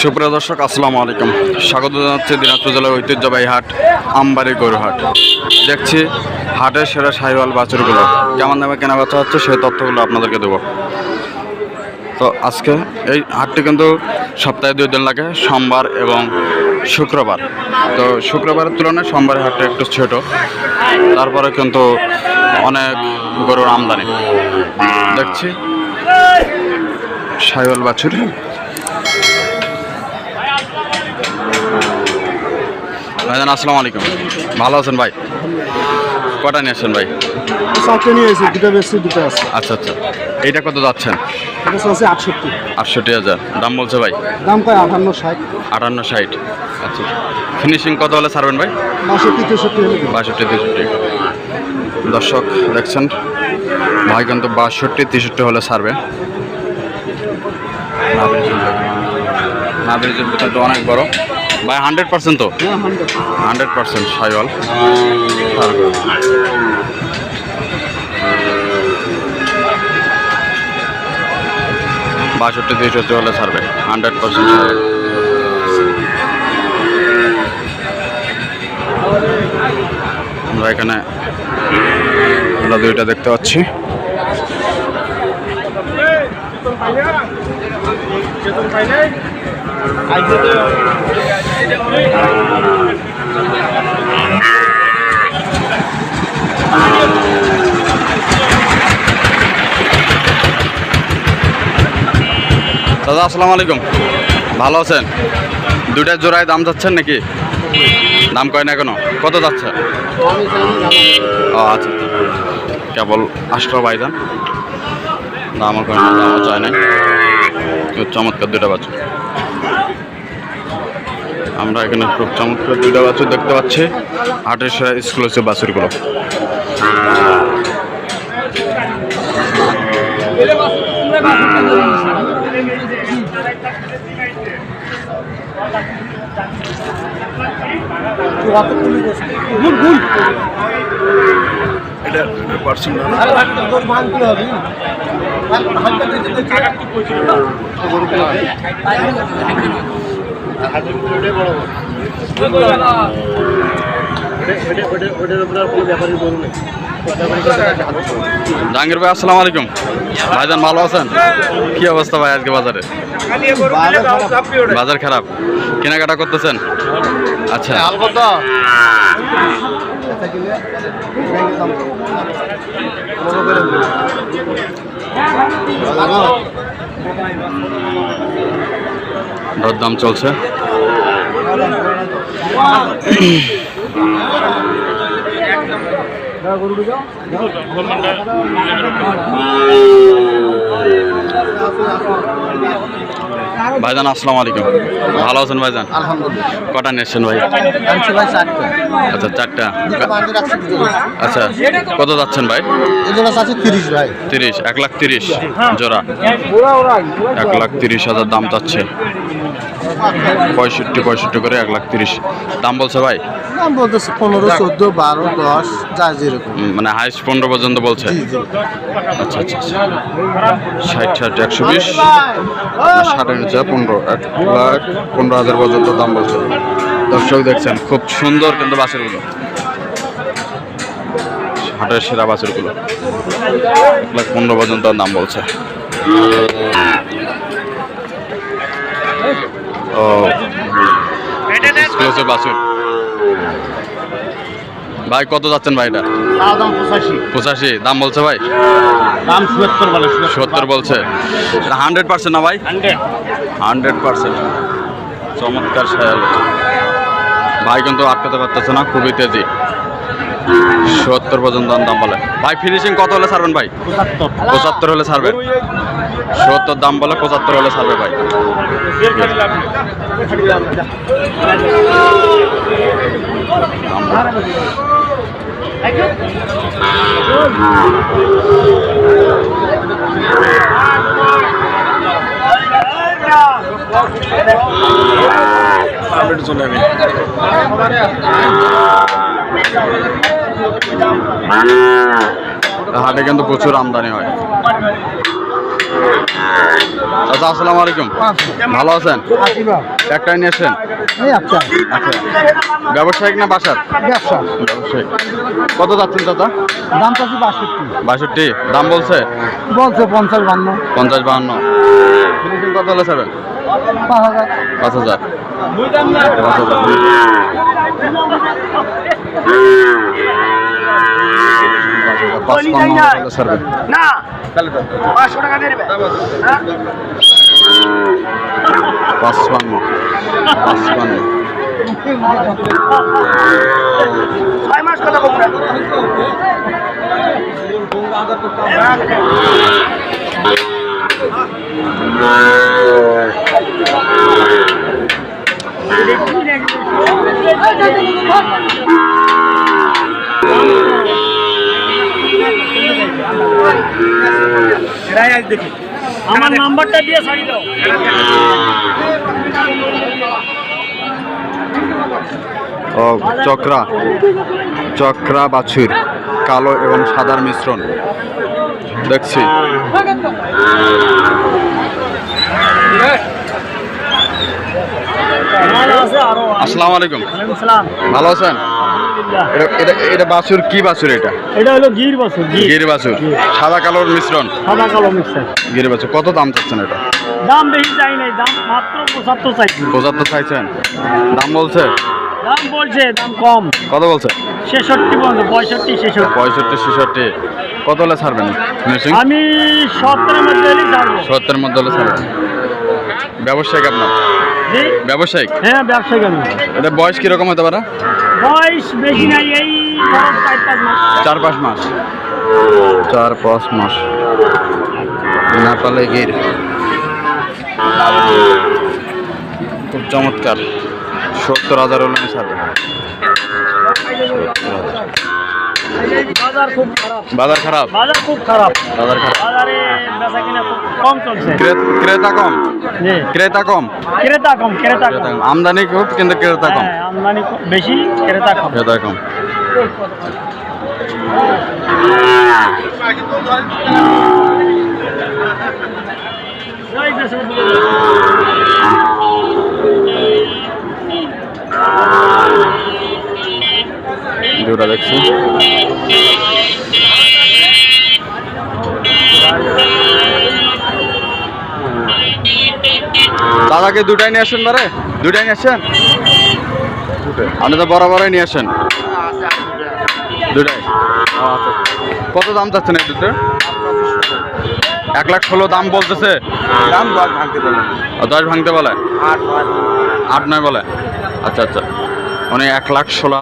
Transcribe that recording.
সুপ্রিয় দর্শক, আসসালামু আলাইকুম। স্বাগত জানাচ্ছি দিনাজপুর জেলার ঐতিহ্যবাহী হাট আমবাড়ি গরুহাট। দেখছি হাটের সেরা সাহিওয়াল বাছুরগুলো। কেমন দামে কেনা বেচা হচ্ছে সেই তথ্যগুলো আপনাদেরকে দেবো। তো আজকে এই হাটটি কিন্তু সপ্তাহে দুই দিন লাগে, সোমবার এবং শুক্রবার। তো শুক্রবারের তুলনায় সোমবারের হাটটা একটু ছোট। তারপরে কিন্তু অনেক গরুর আমদানি। দেখছি সাইওয়াল বাছুর। ভাইজান আসসালামু আলাইকুম। ভালো আছেন ভাই? কটা নিয়ে আসছেন ভাই? চারটে নিয়ে এসেছি দুটো বেশি দুটো আছে। আচ্ছা আচ্ছা। এইটা কত যাচ্ছেন? এটা আছে আটষট্টি। আটষট্টি হাজার। দাম বলছে ভাই? দাম কয় আটান্ন ষাট। আটান্ন ষাট। আচ্ছা। ফিনিশিং কত হলে ছাড়বেন ভাই? বাষট্টি তেষট্টি। বাষট্টি তেষট্টি। দর্শক দেখছেন? ভাই কিন্তু বাষট্টি তেষট্টি হলে ছাড়বে। কিন্তু অনেক বড়। ভাই হান্ড্রেড পার্সেন্ট তো? হ্যাঁ হান্ড্রেড হান্ড্রেড পার্সেন্ট সাইওয়াল। বাষট্টি তেষট্টি হলে ছাড়বে। হান্ড্রেড পার্সেন্ট আমরা এখানে আমরা দুইটা দেখতে পাচ্ছি। দাদা, আসসালামু আলাইকুম। ভালো আছেন? দুইটা জোড়ায় দাম যাচ্ছেন নাকি? দাম কয় না কেন কত যাচ্ছে? ও আচ্ছা। কেবল আসলো ভাইজান। দামও কয় না, দামও চায় নাই। চমৎকার দুইটা বাছুর আমরা এখানে খুব চমৎকার দুইটা বাছুর দেখতে পাচ্ছি। হাটের সেরা এক্সক্লুসিভ বাছুরগুলো। এটা পার্সেন্ট জাহাঙ্গীর ভাই, আসসালামু আলাইকুম। ভাইজান, ভালো আছেন? কি অবস্থা ভাই আজকে বাজারে? বাজার খারাপ। কেনাকাটা করতেছেন? আচ্ছা। দরদাম চলছে। ভাইজান আসসালামু আলাইকুম। ভালো আছেন ভাইজান? আলহামদুলিল্লাহ। কটা নিয়েছেন ভাই? আনছি ভাই চারটে। আচ্ছা চারটা। আচ্ছা কত যাচ্ছেন ভাই? তিরিশ ভাই। তিরিশ এক লাখ তিরিশ জোড়া। এক লাখ তিরিশ হাজার দাম চাচ্ছে। পঁয়ষট্টি পঁয়ষট্টি করে এক লাখ তিরিশ। দাম বলছে ভাই? দাম বলতেছে পনেরো চোদ্দ বারো দশ যা যেরকম। মানে হাইস্ট পনেরো পর্যন্ত বলছে? আচ্ছা আচ্ছা আচ্ছা। ষাট ষাট একশো বিশ। ষাটের নিচে পনেরো এক লাখ পনেরো হাজার পর্যন্ত দাম বলছে। দর্শক দেখছেন খুব সুন্দর কিন্তু বাসেরগুলো হাটের সেরা বাসেরগুলো এক লাখ পনেরো পর্যন্ত দাম বলছে। বাসুর। ভাই কত যাচ্ছেন ভাই এটা? পঁচাশি। দাম বলছে ভাই? দাম সত্তর বলে সত্তর বলছে। এটা হান্ড্রেড পার্সেন্ট না ভাই? হান্ড্রেড পার্সেন্ট চমৎকার ভাই কিন্তু আটকাতে পারতেছে না খুবই তেজি। সত্তর পর্যন্ত দাম বলে। ভাই ফিনিশিং কত হলে ছাড়বেন ভাই? পঁচাত্তর। হলে ছাড়বেন। সত্তর দাম বলে পঁচাত্তর হলে ছাড়বে ভাই। বলে। হাটে কিন্তু প্রচুর আমদানি হয়। আচ্ছা আসসালামু আলাইকুম। ভালো আছেন? একটাই নিয়েছেন আচ্ছা। ব্যবসায়িক না বাসার? ব্যবসায়িক। কত যাচ্ছেন দাদা দাম চাচ্ছি বাষট্টি। বাষট্টি। দাম বলছে? বলছে পঞ্চাশ বান্ন। পঞ্চাশ বাহান্ন ফিনিশিং কত হলে পাঁচ হাজার। পাঁচ হাজার। পাঁচ হাজার। না। পাঁচশো টাকা দিয়ে দেবে পাঁচ পান্ন পাঁচ পান্ন ছয় মাস আমার নাম্বারটা দিয়ে ছাড়ি দাও। ও চক্রা। চক্রা বাছুর কালো এবং সাদার মিশ্রণ। দেখছি। আসসালামু আলাইকুম। ভালো আছেন? এটা এটা বাছুর কি বাছুর এটা? এটা হলো গির বছর গির। বাছুর। সাদা কালোর মিশ্রণ। সাদা কালো মিক্সার গির বাছুর। কত দাম চাচ্ছেন এটা? দাম বেশি চাই নাই দাম মাত্র পঁচাত্তর চাইছি। পঁচাত্তর চাইছেন? দাম বলছে? দাম বলছে দাম কম। কত বলছে? ছেষট্টি পর্যন্ত পঁয়ষট্টি ছেষট্টি। পঁয়ষট্টি ছেষট্টি। কত হলে ছাড়বেন? আমি সত্তরের মধ্যে হলেই ছাড়বো। সত্তরের মধ্যে হলে ছাড়বেন। ব্যবসায়িক আপনার? ব্যবসায়িক? হ্যাঁ ব্যবসায়িক আমি। এটা বয়স কীরকম হতে পারে? বয়স বেশি নাই এই চার পাঁচ মাস। চার পাঁচ মাস। চার পাঁচ নেপালে গির। খুব চমৎকার। সত্তর হাজার হলে সত্তর ছাড়বেন বাজার খুব খারাপ। বাজার খারাপ? বাজার খুব খারাপ। বাজার খারাপ। বাজারে বেচা কিনা খুব কম চলছে। ক্রে- ক্রেতা কম? জি। ক্রেতা কম? ক্রেতা কম ক্রেতা কম। আমদানি খুব কিন্তু ক্রেতা কম। হ্যাঁ আমদানি কম- বেশি ক্রেতা কম। ক্রেতা কম। দেশে দুটা দেখছি দাদাকে দুটাই নিয়ে আসেন বারে? দুটাই নিয়ে আসেন? আপনি তো বরাবরই নিয়ে আসেন। দুটাই। কত দাম চাচ্ছেন এই দুটো এক লাখ ষোলো দাম বলতেছে। দাম দশ ভাঙতে দেবেন দশ ভাঙতে বলে? আট নয়। আট নয় বলে? আচ্ছা আচ্ছা। মানে এক লাখ ষোলো